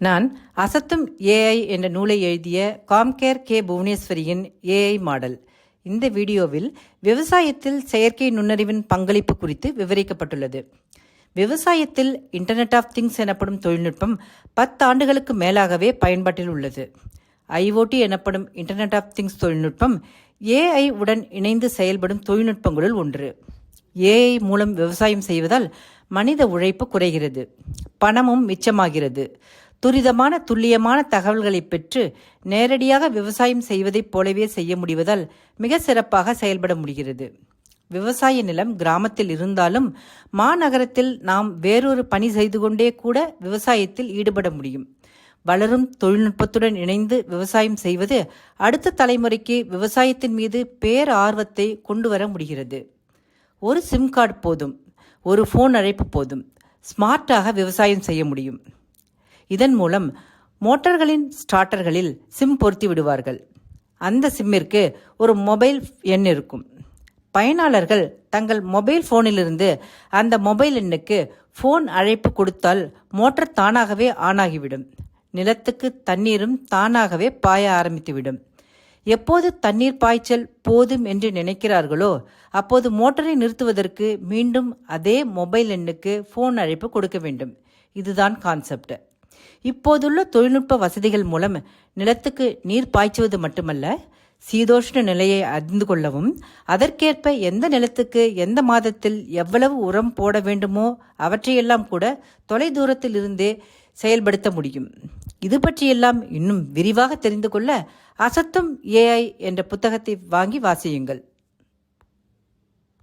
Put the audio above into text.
நான் அசத்தும் ஏஐ என்ற நூலை எழுதிய காம்கேர் கே. புவனேஸ்வரியின் ஏஐ மாடல். இந்த வீடியோவில் விவசாயத்தில் செயற்கை நுண்ணறிவின் பங்களிப்பு குறித்து விவரிக்கப்பட்டுள்ளது. விவசாயத்தில் இன்டர்நெட் ஆஃப் திங்ஸ் எனப்படும் தொழில்நுட்பம் பத்து ஆண்டுகளுக்கு மேலாகவே பயன்பாட்டில் உள்ளது. ஐஓடி எனப்படும் இன்டர்நெட் ஆஃப் திங்ஸ் தொழில்நுட்பம் ஏஐ உடன் இணைந்து செயல்படும் தொழில்நுட்பங்களுள் ஒன்று. ஏஐ மூலம் விவசாயம் செய்வதால் மனித உழைப்பு குறைகிறது. பணமும் மிச்சமாகிறது. துரிதமான துல்லியமான தகவல்களை பெற்று நேரடியாக விவசாயம் செய்வதைப் போலவே செய்ய முடிவதால் மிக சிறப்பாக செயல்பட முடிகிறது. விவசாய நிலம் கிராமத்தில் இருந்தாலும் மாநகரத்தில் நாம் வேறொரு பணி செய்து கொண்டே கூட விவசாயத்தில் ஈடுபட முடியும். வளரும் தொழில்நுட்பத்துடன் இணைந்து விவசாயம் செய்வது அடுத்த தலைமுறைக்கு விவசாயத்தின் மீது பேர் ஆர்வத்தை கொண்டு வர முடிகிறது. ஒரு சிம் கார்டு போதும் ஒரு ஃபோன் அழைப்பு போதும் ஸ்மார்ட்டாக விவசாயம் செய்ய முடியும். இதன் மூலம் மோட்டார்களின் ஸ்டார்டர்களில் சிம் பொருத்தி விடுவார்கள் அந்த சிம்மிற்கு ஒரு மொபைல் எண் இருக்கும். பயனாளர்கள் தங்கள் மொபைல் ஃபோனிலிருந்து அந்த மொபைல் எண்ணுக்கு ஃபோன் அழைப்பு கொடுத்தால் மோட்டார் தானாகவே ஆனாகிவிடும். நிலத்துக்கு தண்ணீரும் தானாகவே பாய ஆரம்பித்துவிடும். எப்போது தண்ணீர் பாய்ச்சல் போதும் என்று நினைக்கிறார்களோ அப்போது மோட்டரை நிறுத்துவதற்கு மீண்டும் அதே மொபைல் எண்ணுக்கு ஃபோன் அழைப்பு கொடுக்க வேண்டும். இதுதான் கான்செப்ட். இப்போதுள்ள தொழில்நுட்ப வசதிகள் மூலம் நிலத்துக்கு நீர் பாய்ச்சுவது மட்டுமல்ல சீதோஷ்ண நிலையை அறிந்து கொள்ளவும் அதற்கேற்ப எந்த நிலத்துக்கு எந்த மாதத்தில் எவ்வளவு உரம் போட வேண்டுமோ அவற்றையெல்லாம் கூட தொலைதூரத்தில் இருந்தே செயல்படுத்த முடியும். இது பற்றியெல்லாம் இன்னும் விரிவாக தெரிந்து கொள்ள அசத்தும் ஏஐ என்ற புத்தகத்தை வாங்கி வாசியுங்கள்.